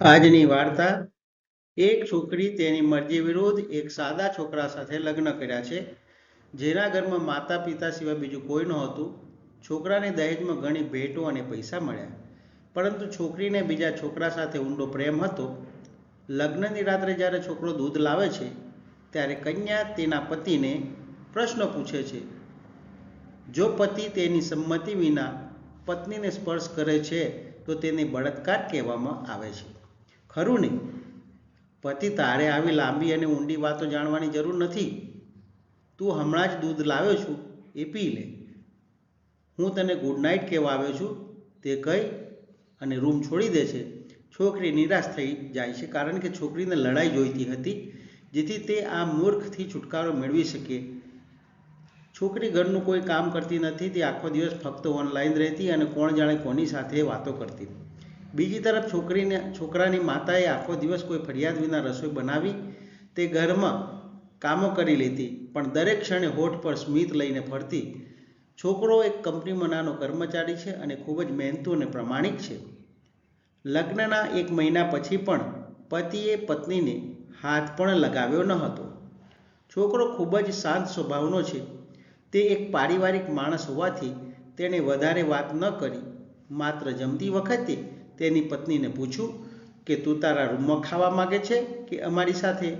આજની વાર્તા, એક છોકરી તેની મરજી વિરુદ્ધ એક સાદા છોકરા સાથે લગ્ન કર્યા છે, જેના ઘરમાં માતા પિતા સિવાય બીજું કોઈ નહોતું. છોકરાને દહેજમાં ઘણી ભેટો અને પૈસા મળ્યા. પરંતુ છોકરીને બીજા છોકરા સાથે ઊંડો પ્રેમ હતો. લગ્નની રાત્રે જ્યારે છોકરો દૂધ લાવે છે, ત્યારે કન્યા તેના પતિને પ્રશ્ન પૂછે છે, જો પતિ તેની સંમતિ વિના પત્નીને સ્પર્શ કરે છે, તો તેને બળાત્કાર કહેવામાં આવે છે. ખરું ને પતિ તારે આવી લાંબી અને ઊંડી વાતો જાણવાની જરૂર નથી. તું હમણાં જ દૂધ લાવ્યો છું, એ પી લે. હું તને ગુડ નાઇટ કહેવા આવ્યો છું, તે કહી અને રૂમ છોડી દે છે. છોકરી નિરાશ થઈ જાય છે કારણ કે છોકરીને લડાઈ જોઈતી હતી, જેથી તે આ મૂર્ખથી છુટકારો મેળવી શકે. છોકરી ઘરનું કોઈ કામ કરતી નથી, તે આખો દિવસ ફક્ત ઓનલાઈન રહેતી અને કોણ જાણે કોની સાથે વાતો કરતી. બીજી તરફ છોકરીને, છોકરાની માતાએ આખો દિવસ કોઈ ફરિયાદ વિના રસોઈ બનાવી, તે ઘરમાં કામો કરી લેતી પણ દરેક ક્ષણે હોઠ પર સ્મિત લઈને ફરતી. છોકરો એક કંપનીમાં નાનો કર્મચારી છે અને ખૂબ જ મહેનતુ અને પ્રમાણિક છે. લગ્નના એક મહિના પછી પણ પતિએ પત્નીને હાથ પણ લગાવ્યો ન હતો. છોકરો ખૂબ જ શાંત સ્વભાવનો છે. તે એક પારિવારિક માણસ હોવાથી તેણે વધારે વાત ન કરી. માત્ર જમતી વખતે તેની પત્નીને પૂછ્યું કે તું તારા રૂમમાં ખાવા માગે છે કે અમારી સાથે?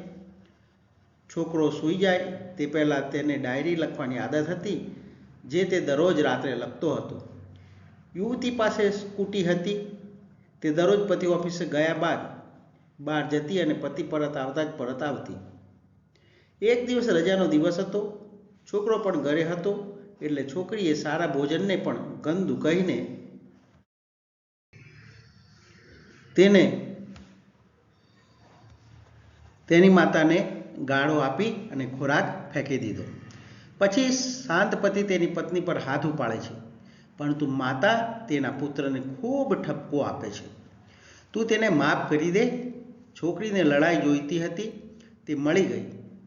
છોકરો સૂઈ જાય. તે પહેલાં તેને ડાયરી લખવાની આદત હતી, જે તે દરરોજ રાત્રે લખતો હતો. યુવતી પાસે સ્કૂટી હતી. તે દરરોજ પતિ ઓફિસે ગયા બાદ બહાર જતી અને પતિ પરત આવતા જ પરત આવતી. એક દિવસ રજાનો દિવસ હતો. છોકરો પણ ઘરે હતો, એટલે છોકરીએ સારા ભોજનને પણ ગંદુ કહીને તેને તેની માતાને ગાળો આપી અને ખોરાક ફેંકી દીધો. પછી શાંત પતિ તેની પત્ની પર હાથ ઉપાડે છે. પરંતુ માતા તેના પુત્રને ખૂબ ઠપકો આપે છે. તું તેને માફ કરી દે. છોકરીને લડાઈ જોઈતી હતી. તે મળી ગઈ.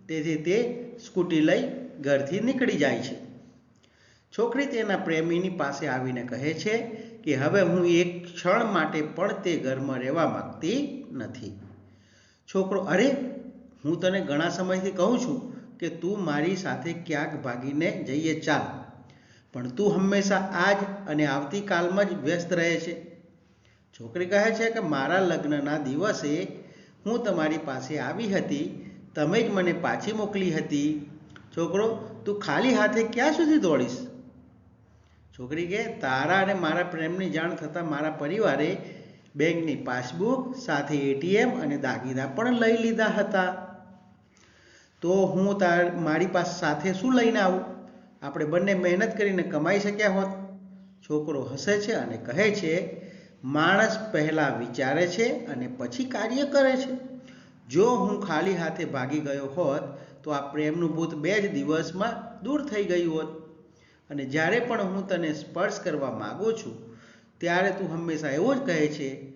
તેથી તે સ્કૂટી લઈ ઘરથી નીકળી જાય છે. છોકરી તેના પ્રેમીની પાસે આવીને કહે છે કે હવે હું એક ક્ષણ માટે પણ તે ઘરમાં રહેવા માંગતી નથી. છોકરો, અરે, હું તને ઘણા સમયથી કહું છું કે તું મારી સાથે ક્યાંક ભાગીને જઈએ, ચાલ. પણ તું હંમેશા આજ અને આવતીકાલમાં જ વ્યસ્ત રહે છે. છોકરી કહે છે કે, મારા લગ્નના દિવસે હું તમારી પાસે આવી હતી, તમે જ મને પાછી મોકલી હતી. છોકરો, તું ખાલી હાથે ક્યાં સુધી દોડીશ? છોકરી કે, તારા અને મારા પ્રેમની જાણ થતાં મારા પરિવારે બેંકની પાસબુક, સાથે એટીએમ અને દાગીના પણ લઈ લીધા હતા. તો હું તાર, મારી પાસે સાથે શું લઈને આવું? આપણે બંને મહેનત કરીને કમાઈ શક્યા હોત. છોકરો હસે છે અને કહે છે, માણસ પહેલાં વિચારે છે અને પછી કાર્ય કરે છે. જો હું ખાલી હાથે ભાગી ગયો હોત, તો આ પ્રેમનું ભૂત બે જ દિવસમાં દૂર થઈ ગયું હોત. અને જ્યારે પણ હું તને સ્પર્શ કરવા માગું છું, ત્યારે તું હંમેશા એવો જ કહે છે,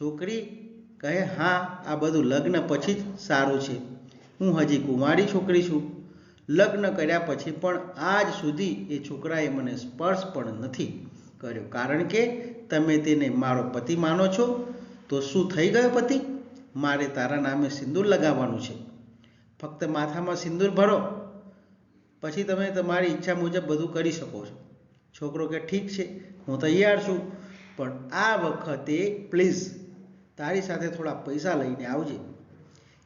છોકરી, કહે, હા, આ બધું લગ્ન પછી જ સારું છે. હું હજી કુંવારી છોકરી છું. લગ્ન કર્યા પછી પણ આજ સુધી એ છોકરાએ મને સ્પર્શ પણ નથી કર્યો. કારણ કે તમે તેને મારો પતિ માનો છો, તો શું થઈ ગયો પતિ? મારે તારા નામે સિંદૂર લગાવવાનું છે. ફક્ત માથામાં સિંદૂર ભરો. પછી તમે તમારી ઈચ્છા મુજબ બધું કરી શકો છો. છોકરો કે ઠીક છે, હું તૈયાર છું, પણ આ વખતે પ્લીઝ તારી સાથે થોડા પૈસા લઈને આવજે.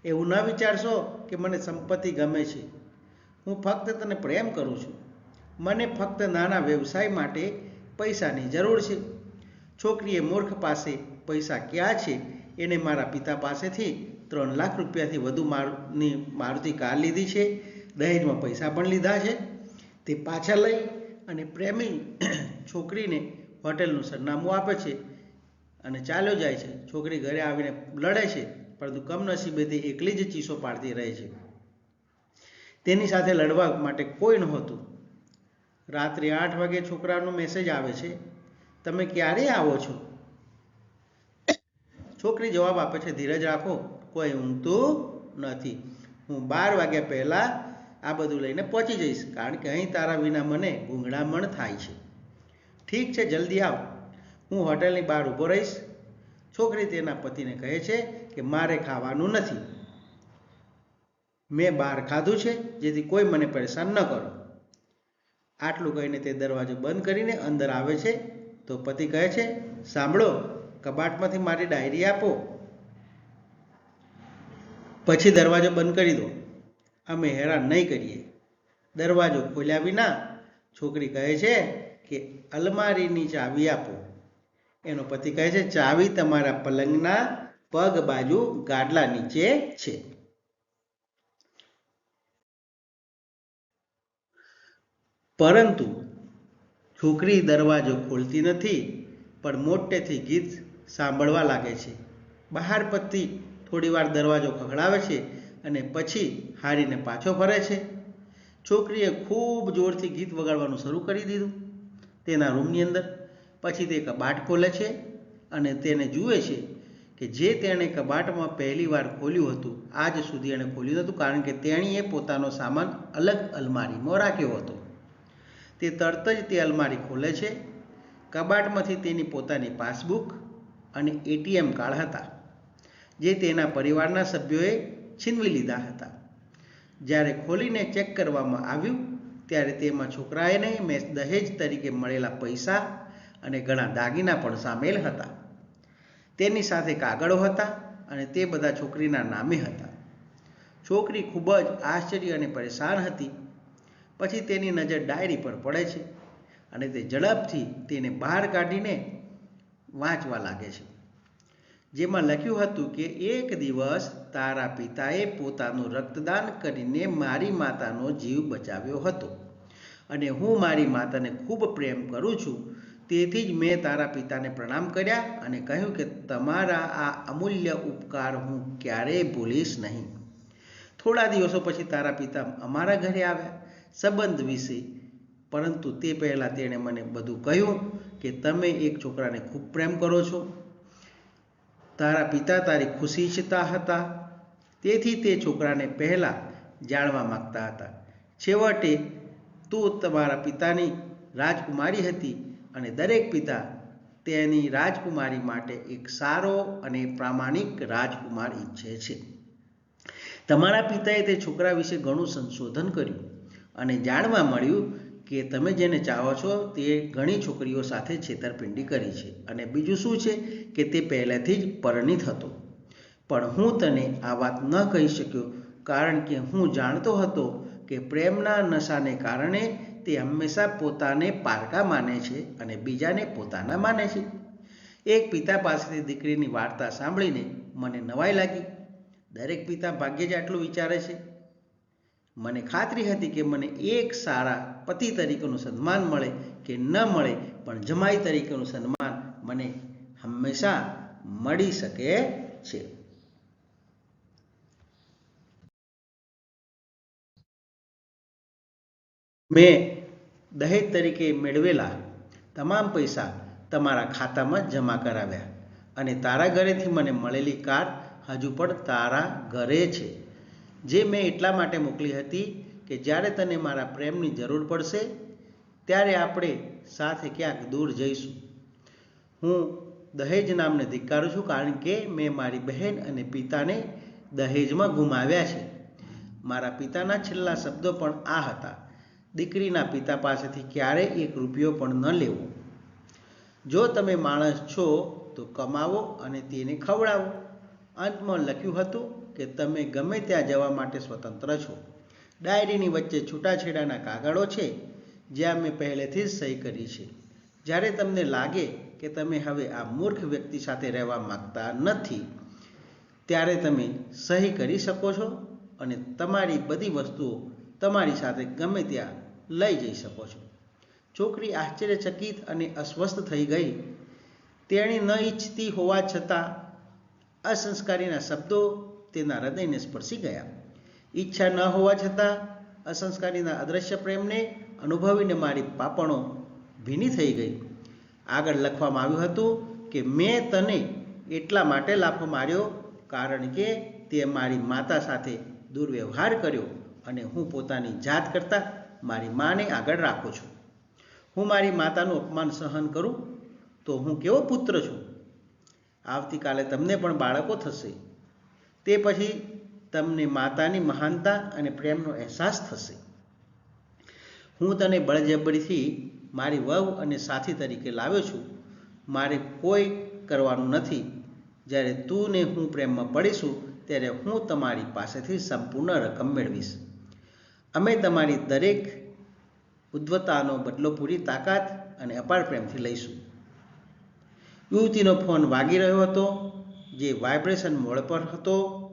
એવું ન વિચારશો કે મને સંપત્તિ ગમે છે. હું ફક્ત તને પ્રેમ કરું છું. મને ફક્ત નાના વ્યવસાય માટે પૈસાની જરૂર છે. છોકરીએ મૂર્ખ પાસે પૈસા ક્યાં છે? એને મારા પિતા પાસેથી ત્રણ લાખ રૂપિયાથી વધુ મારની મારુતિ કાર લીધી છે. દહેજમાં પૈસા પણ લીધા છે. તે પાછા લઈ અને પ્રેમી છોકરીને હોટેલનું સરનામું આપે છે અને ચાલ્યો જાય છે. છોકરી ઘરે આવીને લડે છે, પરંતુ કમનસીબે તે એકલી જ ચીસો પાડતી રહે છે. તેની સાથે લડવા માટે કોઈ નહોતું. રાત્રે આઠ વાગે છોકરાનો મેસેજ આવે છે, તમે ક્યારે આવો છો? છોકરી જવાબ આપે છે, ધીરજ રાખો, કોઈ ઊંઘતું નથી. હું બાર વાગ્યા પહેલાં આ બધું લઈને પહોંચી જઈશ. કારણ કે અહીં તારા વિના મને ગૂંગળામણ થાય છે. ઠીક છે, જલ્દી આવ. હું હોટલની બહાર ઊભો રહીશ. છોકરી તેના પતિને કહે છે કે મારે ખાવાનું નથી. મેં બહાર ખાધું છે, જેથી કોઈ મને પરેશાન ન કરો. આટલું કહીને તે દરવાજો બંધ કરીને અંદર આવે છે. તો પતિ કહે છે, સાંભળો, કબાટમાંથી મારી ડાયરી આપો. પછી દરવાજો બંધ કરી દો. અમે હેરાન નહીં કરીએ. દરવાજો ખોલ્યા વિના છોકરી કહે છે કે, અલમારીની ચાવી આપો. એનો પતિ કહે છે, ચાવી તમારા પલંગના પગ બાજુ ગાડલા નીચે છે. પરંતુ છોકરી દરવાજો ખોલતી નથી, પણ મોટેથી ગીત સાંભળવા લાગે છે. બહાર પતિ થોડીવાર દરવાજો ખખડાવે છે અને પછી હારીને પાછો ફરે છે. છોકરીએ ખૂબ જોરથી ગીત વગાડવાનું શરૂ કરી દીધું. તેના રૂમની અંદર પછી તે કબાટ ખોલે છે અને તેને જુએ છે કે જે તેણે કબાટમાં પહેલી વાર ખોલ્યું હતું, આજ સુધી એણે ખોલ્યું નહોતું, કારણ કે તેણીએ પોતાનો સામાન અલગ અલમારીમાં રાખ્યો હતો. તે તરત જ તે અલમારી ખોલે છે. કબાટમાંથી તેની પોતાની પાસબુક અને એટીએમ કાર્ડ હતા, જે તેના પરિવારના સભ્યોએ છીનવી લીધા હતા. જ્યારે ખોલીને ચેક કરવામાં આવ્યું, ત્યારે તેમાં છોકરાએને મેં દહેજ તરીકે મળેલા પૈસા અને ઘણા દાગીના પણ સામેલ હતા. તેની સાથે કાગળો હતા અને તે બધા છોકરીના નામે હતા. છોકરી ખૂબ જ આશ્ચર્ય અને પરેશાન હતી. પછી તેની નજર ડાયરી પર પડે છે અને તે ઝડપથી તેને બહાર કાઢીને વાંચવા લાગે છે. જેમાં લખ્યું હતું કે, એક દિવસ તારા પિતાએ પોતાનું રક્તદાન કરીને મારી માતાનો જીવ બચાવ્યો હતો. અને હું મારી માતાને ખૂબ પ્રેમ કરું છું. તેથી જ મેં તારા પિતાને પ્રણામ કર્યા અને કહ્યું કે તમારા આ અમૂલ્ય ઉપકાર હું ક્યારેય ભૂલીશ નહીં. થોડા દિવસો પછી તારા પિતા અમારા ઘરે આવ્યા સંબંધ વિશે. પરંતુ તે પહેલાં તેણે મને બધું કહ્યું કે તમે એક છોકરાને ખૂબ પ્રેમ કરો છો. તારા પિતા તારી ખુશી ઈચ્છતા હતા. તેથી તે છોકરાને પહેલાં જાણવા માગતા હતા. છેવટે તું તમારા પિતાની રાજકુમારી હતી અને દરેક પિતા તેની રાજકુમારી માટે એક સારો અને પ્રામાણિક રાજકુમાર ઈચ્છે છે. તમારા પિતાએ તે છોકરા વિશે ઘણું સંશોધન કર્યું અને જાણવા મળ્યું કે તમે જેને ચાહો છો તે ઘણી છોકરીઓ સાથે છેતરપિંડી કરી છે. અને બીજું શું છે કે તે પહેલેથી જ પરણિત હતો. પણ હું તને આ વાત ન કહી શક્યો, કારણ કે હું જાણતો હતો કે પ્રેમના નશાને કારણે તે હંમેશા પોતાને પારકા માને છે અને બીજાને પોતાના માને છે. એક પિતા પાસેથી દીકરીની વાર્તા સાંભળીને મને નવાઈ લાગી. દરેક પિતા ભાગ્યે જ આટલું વિચારે છે. મને ખાતરી હતી કે મને એક સારા પતિ તરીકેનું સન્માન મળે કે ન મળે, પણ જમાઈ તરીકેનું સન્માન મને હંમેશા મળી શકે છે. મેં દહેજ તરીકે મેળવેલા તમામ પૈસા તમારા ખાતામાં જમા કરાવ્યા અને તારા ઘરેથી મને મળેલી કાર હજુ પણ તારા ઘરે છે. જે મેં એટલા માટે મોકલી હતી કે જ્યારે તને મારા પ્રેમની જરૂર પડશે, ત્યારે આપણે સાથે ક્યાંક દૂર જઈશું. હું દહેજ નામને ધિક્કારું છું કારણ કે મેં મારી બહેન અને પિતાને દહેજમાં ગુમાવ્યા છે. મારા પિતાના છેલ્લા શબ્દો પણ આ હતા. દીકરીના પિતા પાસેથી ક્યારેય એક રૂપિયો પણ ન લેવો. જો તમે માણસ છો, તો કમાવો અને તેને ખવડાવો. અંતમાં લખ્યું હતું કે તમે ગમે ત્યાં જવા માટે સ્વતંત્ર છો. ડાયરીની વચ્ચે છૂટાછેડાના કાગળો છે, જ્યાં મેં પહેલેથી જ સહી કરી છે. જ્યારે તમને લાગે કે તમે હવે આ મૂર્ખ વ્યક્તિ સાથે રહેવા માગતા નથી, ત્યારે તમે સહી કરી શકો છો અને તમારી બધી વસ્તુઓ તમારી સાથે ગમે ત્યાં લઈ જઈ શકો છો. છોકરી આશ્ચર્યચકિત અને અસ્વસ્થ થઈ ગઈ. તેણી ન ઈચ્છતી હોવા છતાં અસંસ્કારીના શબ્દો તેના હૃદયને સ્પર્શી ગયા. ઈચ્છા ન હોવા છતાં અસંસ્કારીના અદ્રશ્ય પ્રેમને અનુભવીને મારી પાપણો ભીની થઈ ગઈ. આગળ લખવામાં આવ્યું હતું કે, મેં તને એટલા માટે લાફો માર્યો કારણ કે તે મારી માતા સાથે દુર્વ્યવહાર કર્યો અને હું પોતાની જાત કરતાં મારી માને આગળ રાખું છું. હું મારી માતાનું અપમાન સહન કરું તો હું કેવો પુત્ર છું? આવતીકાલે તમને પણ બાળકો થશે. તે પછી તમને માતાની મહાનતા અને પ્રેમનો અહેસાસ થશે. હું તને બળજબરીથી મારી વહુ અને સાથી તરીકે લાવ્યો છું. મારે કોઈ કરવાનું નથી. જ્યારે તું ને હું પ્રેમમાં પડીશું, ત્યારે હું તમારી પાસેથી સંપૂર્ણ રકમ મેળવીશ. અમે તમારી દરેક ઉદ્ધવતાનો બદલો પૂરી તાકાત અને અપાર પ્રેમથી લઈશું. યુવતીનો ફોન વાગી રહ્યો હતો. જે વાઇબ્રેશન મોડ પર હતો.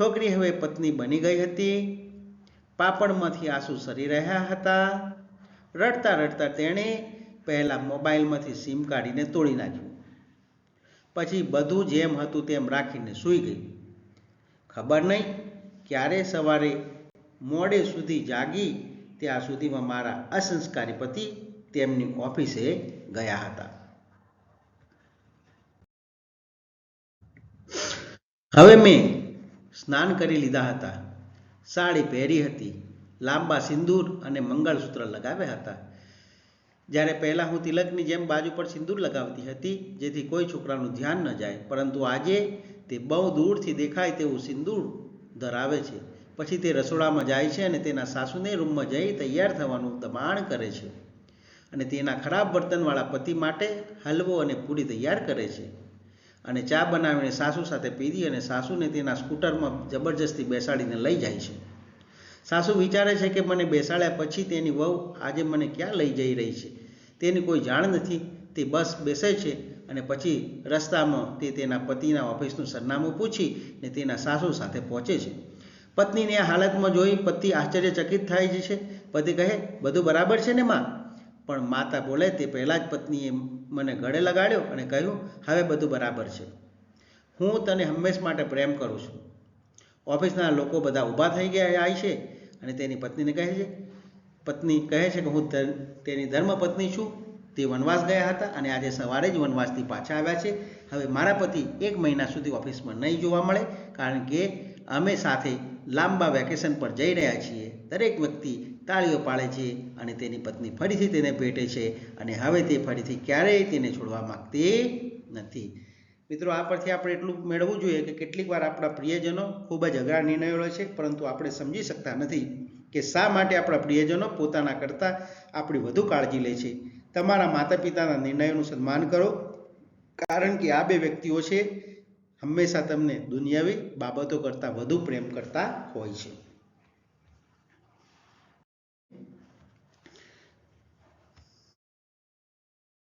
છોકરી હવે પત્ની બની ગઈ હતી. પાપડમાંથી આંસુ સરી રહ્યા હતા. રડતા રડતા તેણે પહેલાં મોબાઈલમાંથી સિમ કાઢીને તોડી નાખ્યું. પછી બધું જેમ હતું તેમ રાખીને સૂઈ ગઈ. ખબર નહીં ક્યારે સવારે મોડે સુધી જાગી ત્યાં સુધીમાં મારા અસંસ્કારી પતિ તેમની ઓફિસે ગયા હતા. હવે મેં સ્નાન કરી લીધા હતા. સાડી પહેરી હતી, લાંબા સિંદૂર અને મંગળસૂત્ર લગાવ્યા હતા. જ્યારે પહેલાં હું તિલકની જેમ બાજુ પર સિંદૂર લગાવતી હતી, જેથી કોઈ છોકરાનું ધ્યાન ન જાય, પરંતુ આજે તે બહુ દૂરથી દેખાય તેવું સિંદૂર ધરાવે છે. પછી તે રસોડામાં જાય છે અને તેના સાસુને રૂમમાં જઈ તૈયાર થવાનું દબાણ કરે છે અને તેના ખરાબ વર્તનવાળા પતિ માટે હલવો અને પૂરી તૈયાર કરે છે. અને ચા બનાવીને સાસુ સાથે પીધી અને સાસુને તેના સ્કૂટરમાં જબરજસ્તી બેસાડીને લઈ જાય છે. સાસુ વિચારે છે કે મને બેસાડ્યા પછી તેની વહુ આજે મને ક્યાં લઈ જઈ રહી છે? તેની કોઈ જાણ નથી. તે બસ બેસે છે અને પછી રસ્તામાં તે તેના પતિના ઓફિસનું સરનામું પૂછી ને તેના સાસુ સાથે પહોંચે છે. પત્નીને આ હાલતમાં જોઈ પતિ આશ્ચર્યચકિત થાય છે. પતિ કહે, બધું બરાબર છે ને, માં? પણ માતા બોલે તે પહેલાં જ પત્નીએ મને ગળે લગાડ્યો અને કહ્યું, હવે બધું બરાબર છે. હું તને હંમેશ માટે પ્રેમ કરું છું. ઓફિસના લોકો બધા ઊભા થઈ ગયા આવી છે અને તેની પત્નીને કહે છે, પત્ની કહે છે કે હું તેની ધર્મપત્ની છું. તે વનવાસ ગયા હતા અને આજે સવારે જ વનવાસથી પાછા આવ્યા છે. હવે મારા પતિ એક મહિના સુધી ઓફિસમાં નહીં જોવા મળે કારણ કે અમે સાથે લાંબા વેકેશન પર જઈ રહ્યા છીએ. દરેક વ્યક્તિ તાળીઓ પાડે છે અને તેની પત્ની ફરીથી તેને ભેટે છે અને હવે તે ફરીથી ક્યારેય તેને છોડવા માગતી નથી. મિત્રો, આ પરથી આપણે એટલું મેળવવું જોઈએ કે કેટલીક વાર આપણા પ્રિયજનો ખૂબ જ અઘરા નિર્ણયો લે છે, પરંતુ આપણે સમજી શકતા નથી કે શા માટે આપણા પ્રિયજનો પોતાના કરતાં આપણી વધુ કાળજી લે છે. તમારા માતા પિતાના નિર્ણયોનું સન્માન કરો, કારણ કે આ બે વ્યક્તિઓ છે, હંમેશા તમને દુનિયાવી બાબતો કરતાં વધુ પ્રેમ કરતા હોય છે.